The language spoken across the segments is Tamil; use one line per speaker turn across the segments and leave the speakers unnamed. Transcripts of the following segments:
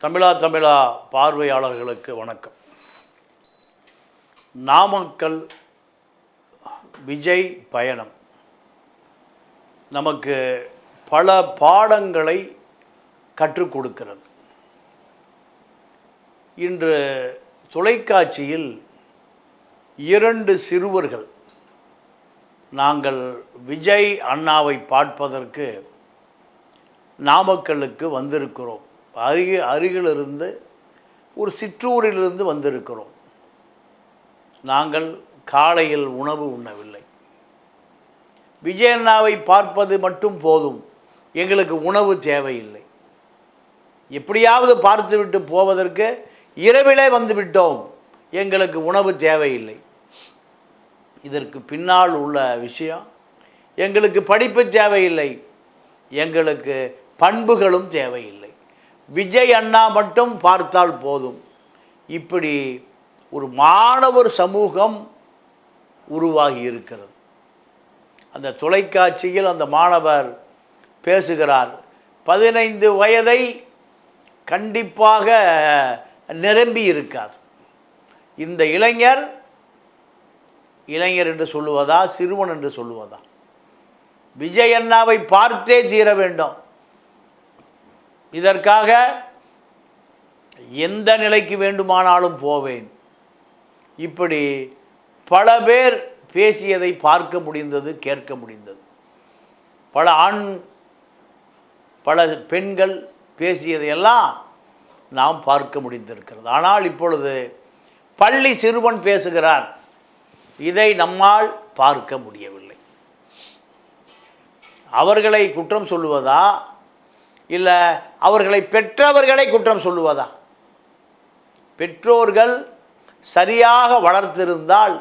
தமிழா தமிழா பார்வையாளர்களுக்கு வணக்கம். நாமக்கல் விஜய் பயணம். நமக்கு பல பாடங்களை கற்றுக் கொடுக்கிறது. இன்று தொலைக்காட்சியில் இரண்டு சிறுவர்கள் நாங்கள் விஜய் அண்ணாவை பார்ப்பதற்கு நாமக்கலுக்கு வந்திருக்கிறோம். அருகே அருகிலிருந்து ஒரு சிற்றூரிலிருந்து வந்திருக்கிறோம். நாங்கள் காலையில் உணவு உண்ணவில்லை. விஜயண்ணாவை பார்ப்பது மட்டும் போதும். எங்களுக்கு உணவு தேவையில்லை. எப்படியாவது பார்த்துவிட்டு போவதற்கு இரவிலே வந்துவிட்டோம். எங்களுக்கு உணவு தேவையில்லை. இதற்கு பின்னால் உள்ள விஷயம் எங்களுக்கு படிப்பு தேவையில்லை. எங்களுக்கு பண்புகளும் தேவையில்லை. விஜய் அண்ணா மட்டும் பார்த்தால் போதும். இப்படி ஒரு மாணவர் சமூகம் உருவாகி இருக்கிறது. அந்த தொலைக்காட்சியில் அந்த மாணவர் பேசுகிறார் பதினைந்து வயதை கண்டிப்பாக நிரம்பி இருக்காது இந்த இளைஞர் இளைஞர் என்று சொல்லுவதா சிறுவன் என்று சொல்லுவதா? விஜய் அண்ணாவை பார்த்தே தீர வேண்டும். இதற்காக எந்த நிலைக்கு வேண்டுமானாலும் போவேன். இப்படி பல பேர் பேசியதை பார்க்க முடிந்தது கேட்க முடிந்தது. பல ஆண் பல பெண்கள் பேசியதையெல்லாம் நாம் பார்க்க முடிந்திருக்கிறது. ஆனால் இப்பொழுது பள்ளி சிறுவன் பேசுகிறார். இதை நம்மால் பார்க்க முடியவில்லை. அவர்களை குற்றம் சொல்லுவதா? இல்லை அவர்களை பெற்றவர்களை குற்றம் சொல்லுவதா? பெற்றோர்கள் சரியாக வளர்த்திருந்தால்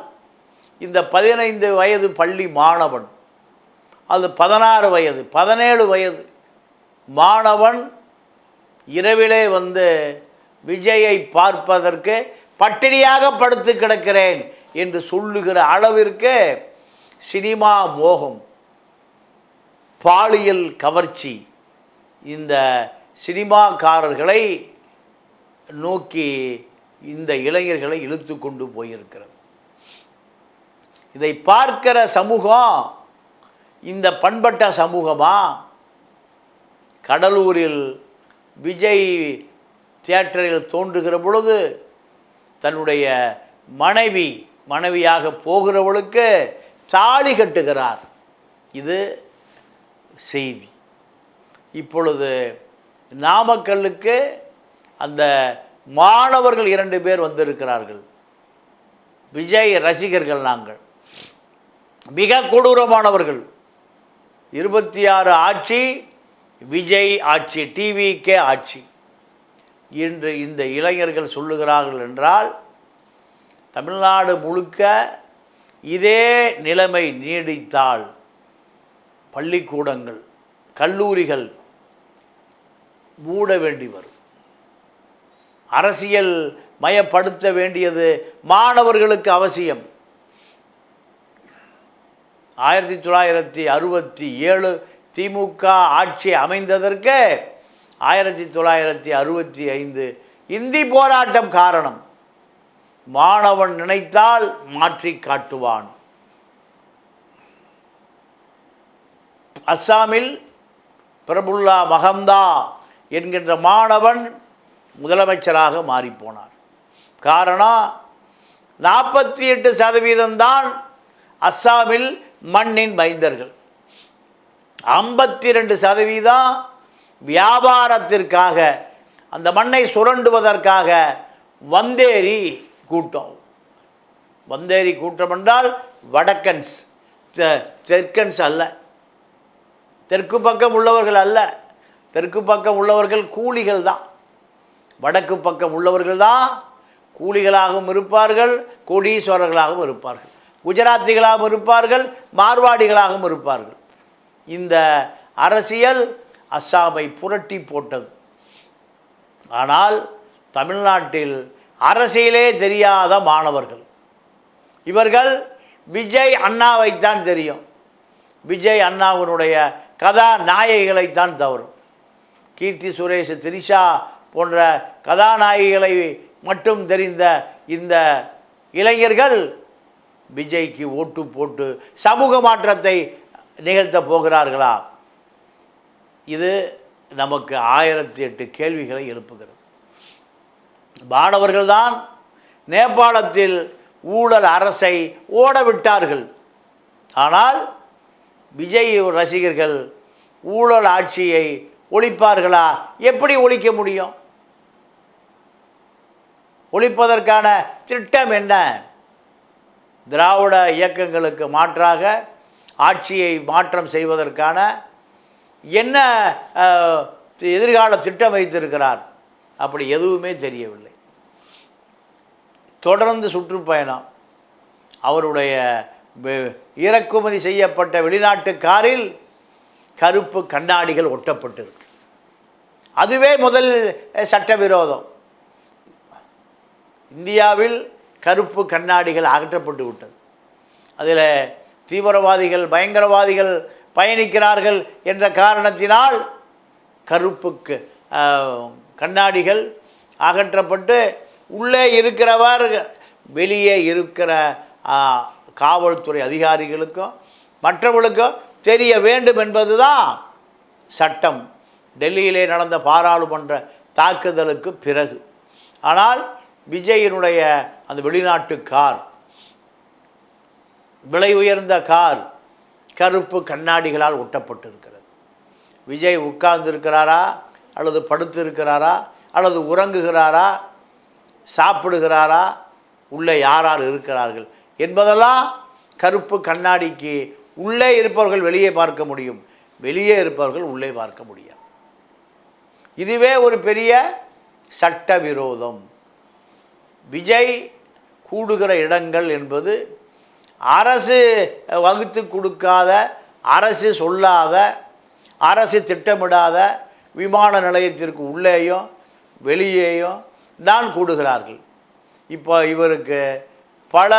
இந்த பதினைந்து வயது பள்ளி மாணவன் அது பதினாறு வயது பதினேழு வயது மாணவன் இரவிலே வந்து விஜயை பார்ப்பதற்கு பட்டினியாக படுத்து கிடக்கிறேன் என்று சொல்லுகிற அளவிற்கு சினிமா மோகம் பாலியல் கவர்ச்சி இந்த சினிமாக்காரர்களை நோக்கி இந்த இளைஞர்களை இழுத்து கொண்டு போயிருக்கிறது. இதை பார்க்கிற சமூகம் இந்த பண்பட்ட சமூகமா? கடலூரில் விஜய் தியேட்டரில் தோன்றுகிற பொழுது தன்னுடைய மனைவி மனைவியாக போகிறவளுக்கு தாலி கட்டுகிறார். இது செய்தி. இப்பொழுது நாமக்கல்லுக்கு அந்த மாணவர்கள் இரண்டு பேர் வந்திருக்கிறார்கள். விஜய் ரசிகர்கள் நாங்கள். மிக கொடூரமானவர்கள். இருபத்தி ஆறு ஆட்சி விஜய் ஆட்சி டிவிக்கே ஆட்சி. இன்று இந்த இளைஞர்கள் சொல்லுகிறார்கள் என்றால் தமிழ்நாடு முழுக்க இதே நிலைமை நீடித்தால் பள்ளிக்கூடங்கள் கல்லூரிகள் மூட வேண்டி வரும். அரசியல் மயப்படுத்த வேண்டியது மாணவர்களுக்கு அவசியம். ஆயிரத்தி தொள்ளாயிரத்தி அறுபத்தி ஏழு திமுக ஆட்சி அமைந்ததற்கு ஆயிரத்தி தொள்ளாயிரத்தி அறுபத்தி ஐந்து இந்தி போராட்டம் காரணம். மாணவன் நினைத்தால் மாற்றி காட்டுவான். அஸ்ஸாமில் பிரபுல்லா மகந்தா என்கின்ற மாணவன் முதலமைச்சராக மாறிப்போனார். காரணம் நாற்பத்தி எட்டு சதவீதம்தான் அஸ்ஸாமில் மண்ணின் மைந்தர்கள். ஐம்பத்தி ரெண்டு சதவீதம் வியாபாரத்திற்காக அந்த மண்ணை சுரண்டுவதற்காக வந்தேரி கூட்டம். வந்தேரி கூட்டம் என்றால் வடக்கன்ஸ் தெ- தெற்கன்ஸ் அல்ல. தெற்கு பக்கம் உள்ளவர்கள் அல்ல. தெற்கு பக்கம் உள்ளவர்கள் கூலிகள் தான். வடக்கு பக்கம் உள்ளவர்கள் தான் கூலிகளாகவும் இருப்பார்கள் கோடீஸ்வரர்களாகவும் இருப்பார்கள். குஜராத்திகளாகவும் இருப்பார்கள் மார்வாடிகளாகவும் இருப்பார்கள். இந்த அரசியல் அஸ்ஸாமை புரட்டி போட்டது. ஆனால் தமிழ்நாட்டில் அரசியலே தெரியாத மாணவர்கள். இவர்கள் விஜய் அண்ணாவைத்தான் தெரியும். விஜய் அண்ணாவினுடைய கதாநாயகிகளைத்தான் தவறும். கீர்த்தி சுரேஷ் திரிஷா போன்ற கதாநாயகிகளை மட்டும் தெரிந்த இந்த இளைஞர்கள் விஜய்க்கு ஓட்டு போட்டு சமூக மாற்றத்தை நிகழ்த்த போகிறார்களா? இது நமக்கு ஆயிரத்தி எட்டு கேள்விகளை எழுப்புகிறது. மாணவர்கள்தான் நேபாளத்தில் ஊழல் அரசை ஓட விட்டார்கள். ஆனால் விஜய் ரசிகர்கள் ஊழல் ஆட்சியை ஒழிப்பார்களா? எப்படி ஒழிக்க முடியும்? ஒழிப்பதற்கான திட்டம் என்ன? திராவிட இயக்கங்களுக்கு மாற்றாக ஆட்சியை மாற்றம் செய்வதற்கான என்ன எதிர்கால திட்டம் வைத்திருக்கிறார்? அப்படி எதுவுமே தெரியவில்லை. தொடர்ந்து சுற்றுப்பயணம். அவருடைய இறக்குமதி செய்யப்பட்ட வெளிநாட்டு காரில் கருப்பு கண்ணாடிகள் ஒட்டப்பட்டிருக்கு. அதுவே முதல் சட்டவிரோதம். இந்தியாவில் கருப்பு கண்ணாடிகள் அகற்றப்பட்டு விட்டது. அதில் தீவிரவாதிகள் பயங்கரவாதிகள் பயணிக்கிறார்கள் என்ற காரணத்தினால் கருப்பு க- கண்ணாடிகள் அகற்றப்பட்டு உள்ளே இருக்கிறவர் வெளியே இருக்கிற காவல்துறை அதிகாரிகளுக்கும் மற்றவர்களுக்கும் தெரிய வேண்டும் என்பது தான் சட்டம். டெல்லியிலே நடந்த பாராளுமன்ற தாக்குதலுக்கு பிறகு. ஆனால் விஜயினுடைய அந்த வெளிநாட்டு கார் விலை உயர்ந்த கார் கருப்பு கண்ணாடிகளால் ஒட்டப்பட்டிருக்கிறது. விஜய் உட்கார்ந்து இருக்கிறாரா அல்லது படுத்து இருக்கிறாரா அல்லது உறங்குகிறாரா சாப்பிடுகிறாரா உள்ளே யார் யார் இருக்கிறார்கள் என்பதெல்லாம் கருப்பு கண்ணாடிக்கு உள்ளே இருப்பவர்கள் வெளியே பார்க்க முடியும். வெளியே இருப்பவர்கள் உள்ளே பார்க்க முடியாது. இதுவே ஒரு பெரிய சட்டவிரோதம். விஜய் கூடுகிற இடங்கள் என்பது அரசு வகுத்து கொடுக்காத அரசு சொல்லாத அரசு திட்டமிடாத விமான நிலையத்திற்கு உள்ளேயும் வெளியேயும் தான் கூடுகிறார்கள். இப்போ இவருக்கு பல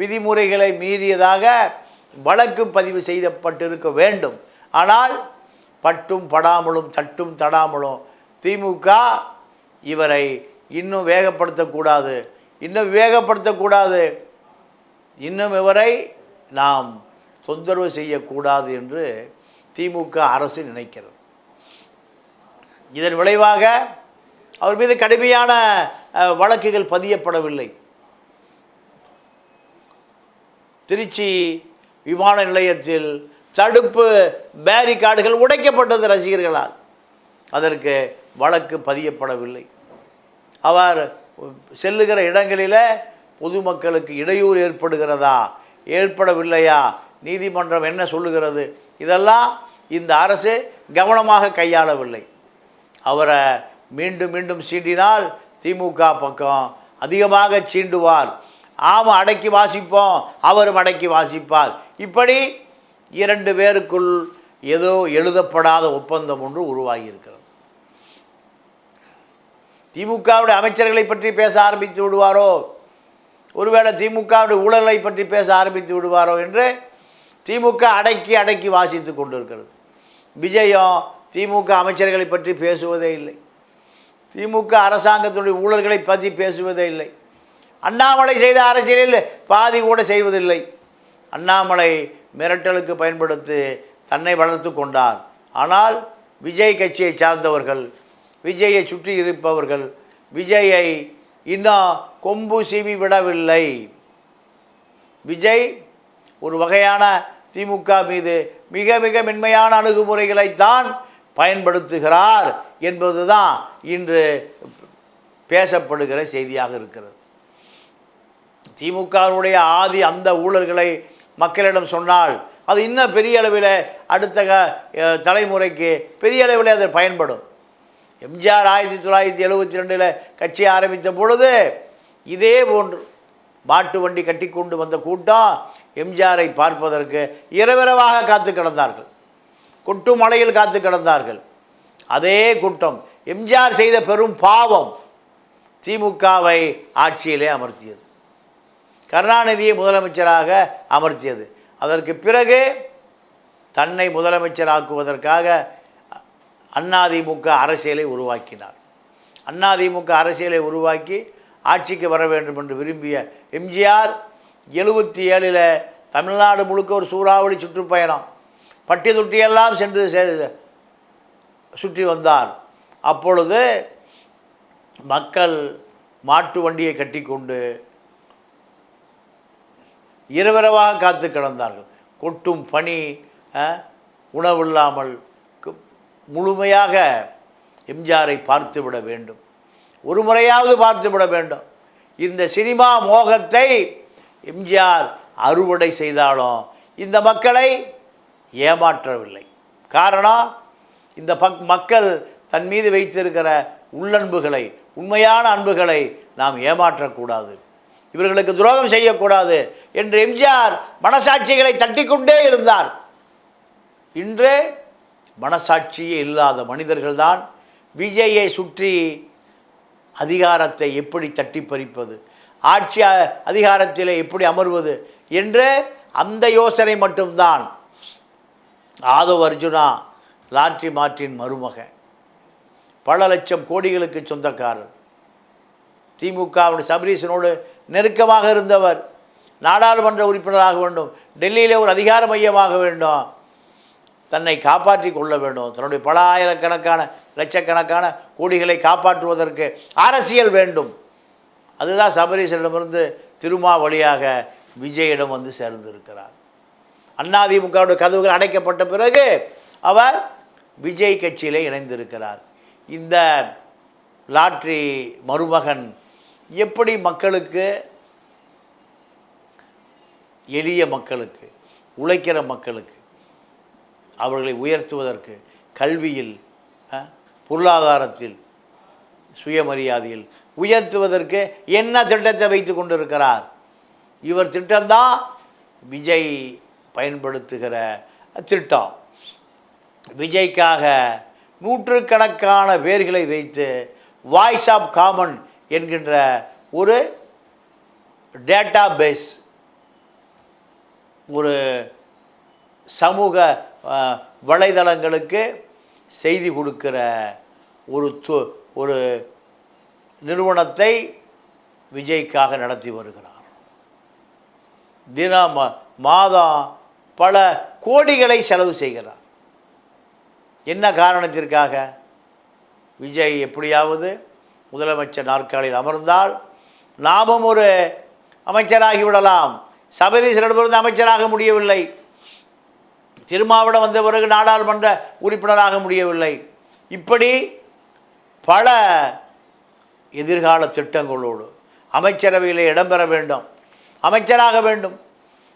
விதிமுறைகளை மீறியதாக வழக்கு பதிவு செய்யப்பட்டிருக்க வேண்டும். ஆனால் பட்டும் படாமலும் தட்டும் தடாமலும் திமுக இவரை இன்னும் வேகப்படுத்தக்கூடாது. இன்னும் வேகப்படுத்தக்கூடாது இன்னும் இவரை நாம் தொந்தரவு செய்யக்கூடாது என்று திமுக அரசு நினைக்கிறது. இதன் விளைவாக அவர் மீது கடுமையான வழக்குகள் பதியப்படவில்லை. திருச்சி விமான நிலையத்தில் தடுப்பு பேரிகார்டுகள் உடைக்கப்பட்டது ரசிகர்களால். அதற்கு வழக்கு பதியப்படவில்லை. அவர் செல்லுகிற இடங்களில் பொதுமக்களுக்கு இடையூறு ஏற்படுகிறதா? ஏற்படவில்லையா? நீதிமன்றம் என்ன சொல்லுகிறது? இதெல்லாம் இந்த அரசு கவனமாக கையாளவில்லை. அவரை மீண்டும் மீண்டும் சீண்டினால் திமுக பக்கம் அதிகமாக சீண்டுவார். ஆம் அடக்கி வாசிப்போம் அவரும் அடக்கி வாசிப்பார். இப்படி இரண்டு பேருக்குள் ஏதோ எழுதப்படாத ஒப்பந்தம் ஒன்று உருவாகியிருக்கிறது. திமுகவுடைய அமைச்சர்களை பற்றி பேச ஆரம்பித்து விடுவாரோ? ஒருவேளை திமுகவுடைய ஊழலை பற்றி பேச ஆரம்பித்து விடுவாரோ என்று திமுக அடக்கி அடக்கி வாசித்து கொண்டிருக்கிறது. விஜயம் திமுக அமைச்சர்களை பற்றி பேசுவதே இல்லை. திமுக அரசாங்கத்துடைய ஊழல்களை பற்றி பேசுவதே இல்லை. அண்ணாமலை செய்த அரசியலில் பாதி கூட செய்வதில்லை. அண்ணாமலை மிரட்டலுக்கு பயன்படுத்தி தன்னை வளர்த்து கொண்டார். ஆனால் விஜய் கட்சியை சார்ந்தவர்கள் விஜயை சுற்றி இருப்பவர்கள் விஜயை இன்னும் கொம்பு சீவி விடவில்லை. விஜய் ஒரு வகையான திமுக மீது மிக மிக மென்மையான அணுகுமுறைகளைத்தான் பயன்படுத்துகிறார் என்பதுதான் இன்று பேசப்படுகிற செய்தியாக இருக்கிறது. திமுகவுடைய ஆதி அந்த ஊழல்களை மக்களிடம் சொன்னால் அது இன்னும் பெரிய அளவில் அடுத்த தலைமுறைக்கு பெரிய அளவில் அது பயன்படும். எம்ஜிஆர் ஆயிரத்தி தொள்ளாயிரத்தி எழுபத்தி ரெண்டில் கட்சி ஆரம்பித்த பொழுது இதே போன்று மாட்டு வண்டி கட்டி கொண்டு வந்த கூட்டம் எம்ஜிஆரை பார்ப்பதற்கு இரவிரவாக காத்து கிடந்தார்கள். கொட்டு மலையில் காத்து கிடந்தார்கள். அதே கூட்டம் எம்ஜிஆர் செய்த பெரும் பாவம் திமுகவை ஆட்சியிலே அமர்த்தியது. கருணாநிதியை முதலமைச்சராக அமர்த்தியது. அதற்கு பிறகு தன்னை முதலமைச்சராக்குவதற்காக அதிமுக அரசியலை உருவாக்கினார். அதிமுக அரசியலை உருவாக்கி ஆட்சிக்கு வர வேண்டும் என்று விரும்பிய எம்ஜிஆர் எழுபத்தி ஏழில் தமிழ்நாடு முழுக்க ஒரு சூறாவளி சுற்றுப்பயணம். பட்டி தொட்டியெல்லாம் சென்று சுற்றி வந்தார். அப்பொழுது மக்கள் மாட்டு வண்டியை கட்டிக்கொண்டு இரவிரவாக காத்து கிடந்தார்கள். கொட்டும் பனி உணவில்லாமல் முழுமையாக எம்ஜிஆரை பார்த்து விட வேண்டும். ஒரு முறையாவது பார்த்து விட வேண்டும். இந்த சினிமா மோகத்தை எம்ஜிஆர் அறுவடை செய்தாலும் இந்த மக்களை ஏமாற்றவில்லை. காரணம் இந்த பக் மக்கள் தன் மீது வைத்திருக்கிற உள்ளன்புகளை உண்மையான அன்புகளை நாம் ஏமாற்றக்கூடாது. இவர்களுக்கு துரோகம் செய்யக்கூடாது என்று எம்ஜிஆர் மனசாட்சிகளை தட்டிக்கொண்டே இருந்தார். இன்று மனசாட்சியே இல்லாத மனிதர்கள்தான் விஜயை சுற்றி அதிகாரத்தை எப்படி தட்டி பறிப்பது ஆட்சி அதிகாரத்தில் எப்படி அமர்வது என்று அந்த யோசனை மட்டும்தான். ஆதவ் அர்ஜுனா லாட்ரி மார்ட்டின் மருமகன் பல லட்சம் கோடிகளுக்கு சொந்தக்காரர். திமுகவுடைய சபரீசனோடு நெருக்கமாக இருந்தவர் நாடாளுமன்ற உறுப்பினராக வேண்டும் டெல்லியில் ஒரு அதிகார மையமாக வேண்டும். தன்னை காப்பாற்றி கொள்ள வேண்டும். தன்னுடைய பல ஆயிரக்கணக்கான லட்சக்கணக்கான கோடிகளை காப்பாற்றுவதற்கு அரசியல் வேண்டும். அதுதான் சபரீசனிடமிருந்து திருமா வழியாக விஜயிடம் வந்து சேர்ந்திருக்கிறார். அதிமுகவுடைய கதவுகள் அடைக்கப்பட்ட பிறகு அவர் விஜய் கட்சியிலே இணைந்திருக்கிறார். இந்த லாட்ரி மருமகன் எப்படி மக்களுக்கு எளிய மக்களுக்கு உழைக்கிற மக்களுக்கு அவர்களை உயர்த்துவதற்கு கல்வியில் பொருளாதாரத்தில் சுயமரியாதையில் உயர்த்துவதற்கு என்ன திட்டத்தை வைத்து கொண்டிருக்கிறார்? இவர் திட்டம்தான் விஜய் பயன்படுத்துகிற திட்டம். விஜய்க்காக நூற்றுக்கணக்கான பேர்களை வைத்து வாய்ஸ் ஆஃப் காமன் என்கின்ற ஒரு டேட்டா பேஸ் ஒரு சமூக வலைதளங்களுக்கு செய்தி கொடுக்கிற ஒரு து ஒரு நிறுவனத்தை விஜய்க்காக நடத்தி வருகிறார். தினம் மாதம் பல கோடிகளை செலவு செய்கிறார். என்ன காரணத்திற்காக? விஜய் எப்படியாவது முதலமைச்சர் நாற்காலியில் அமர்ந்தால் நாமும் ஒரு அமைச்சராகி விடலாம். சபரீசரிடமிருந்து அமைச்சராக முடியவில்லை. திருமாவிடம் வந்த பிறகு நாடாளுமன்ற உறுப்பினராக முடியவில்லை. இப்படி பல எதிர்கால திட்டங்களோடு அமைச்சரவையில் இடம்பெற வேண்டும். அமைச்சராக வேண்டும்.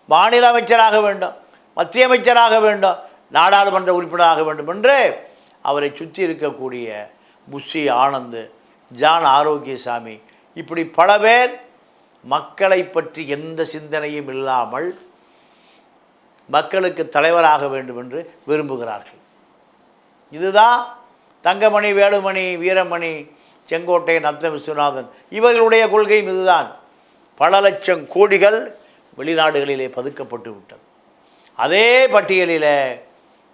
மாநில அமைச்சராக வேண்டும். மத்திய அமைச்சராக வேண்டும். நாடாளுமன்ற உறுப்பினராக வேண்டும் என்று அவரை சுற்றி இருக்கக்கூடிய புஷி ஆனந்த் ஜான் ஆரோக்கியசாமி இப்படி பல பேர் மக்களை பற்றி எந்த சிந்தனையும் இல்லாமல் மக்களுக்கு தலைவராக வேண்டும் என்று விரும்புகிறார்கள். இதுதான் தங்கமணி வேலுமணி வீரமணி செங்கோட்டை நத்த விஸ்வநாதன் இவர்களுடைய கொள்கையும் இதுதான். பல லட்சம் கோடிகள் வெளிநாடுகளிலே பதுக்கப்பட்டு விட்டது. அதே பட்டியலில்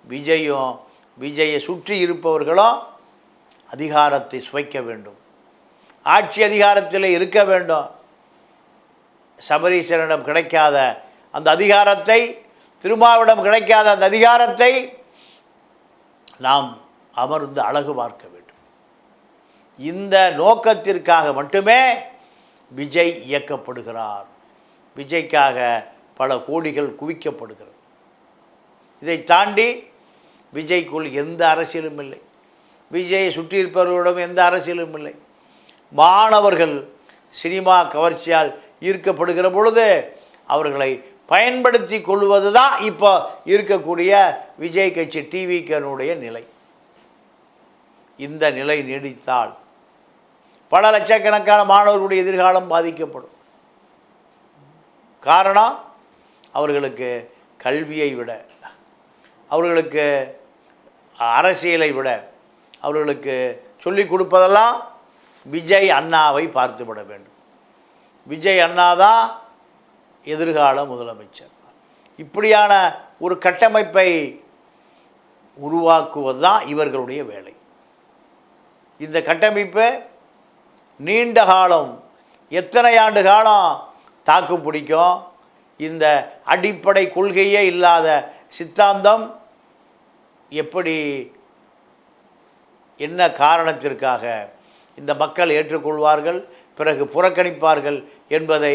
விஜயும் விஜயை சுற்றி இருப்பவர்களும் அதிகாரத்தை சுவைக்க வேண்டும். ஆட்சி அதிகாரத்தில் இருக்க வேண்டும். சபரீஸ்வரனிடம் கிடைக்காத அந்த அதிகாரத்தை திருமாவிடம் கிடைக்காத அந்த அதிகாரத்தை நாம் அமர்ந்து அழகு பார்க்க வேண்டும். இந்த நோக்கத்திற்காக மட்டுமே விஜய் இயக்கப்படுகிறார். விஜய்க்காக பல கோடிகள் குவிக்கப்படுகிறது. இதை தாண்டி விஜய்க்குள் எந்த அரசியலும் இல்லை. விஜயை சுற்றியிருப்பவர்களிடம் எந்த அரசியலும் இல்லை. மாணவர்கள் சினிமா கவர்ச்சியால் ஈர்க்கப்படுகிற பொழுது அவர்களை பயன்படுத்தி கொள்வது தான் இப்போ இருக்கக்கூடிய விஜய் கட்சி டிவிக்கனுடைய நிலை. இந்த நிலை நீடித்தால் பல லட்சக்கணக்கான மாணவர்களுடைய எதிர்காலம் பாதிக்கப்படும். காரணம் அவர்களுக்கு கல்வியை விட அவர்களுக்கு அரசியலை விட அவர்களுக்கு சொல்லிக் கொடுப்பதெல்லாம் விஜய் அண்ணாவை பார்த்துவிட வேண்டும். விஜய் அண்ணா தான் எதிர்கால முதலமைச்சர். இப்படியான ஒரு கட்டமைப்பை உருவாக்குவது தான் இவர்களுடைய வேலை. இந்த கட்டமைப்பை நீண்ட காலம் எத்தனை ஆண்டு காலம் தாக்கு பிடிக்கும்? இந்த அடிப்படை கொள்கையே இல்லாத சித்தாந்தம் எப்படி என்ன காரணத்திற்காக இந்த மக்கள் ஏற்றுக்கொள்வார்கள் பிறகு புறக்கணிப்பார்கள் என்பதை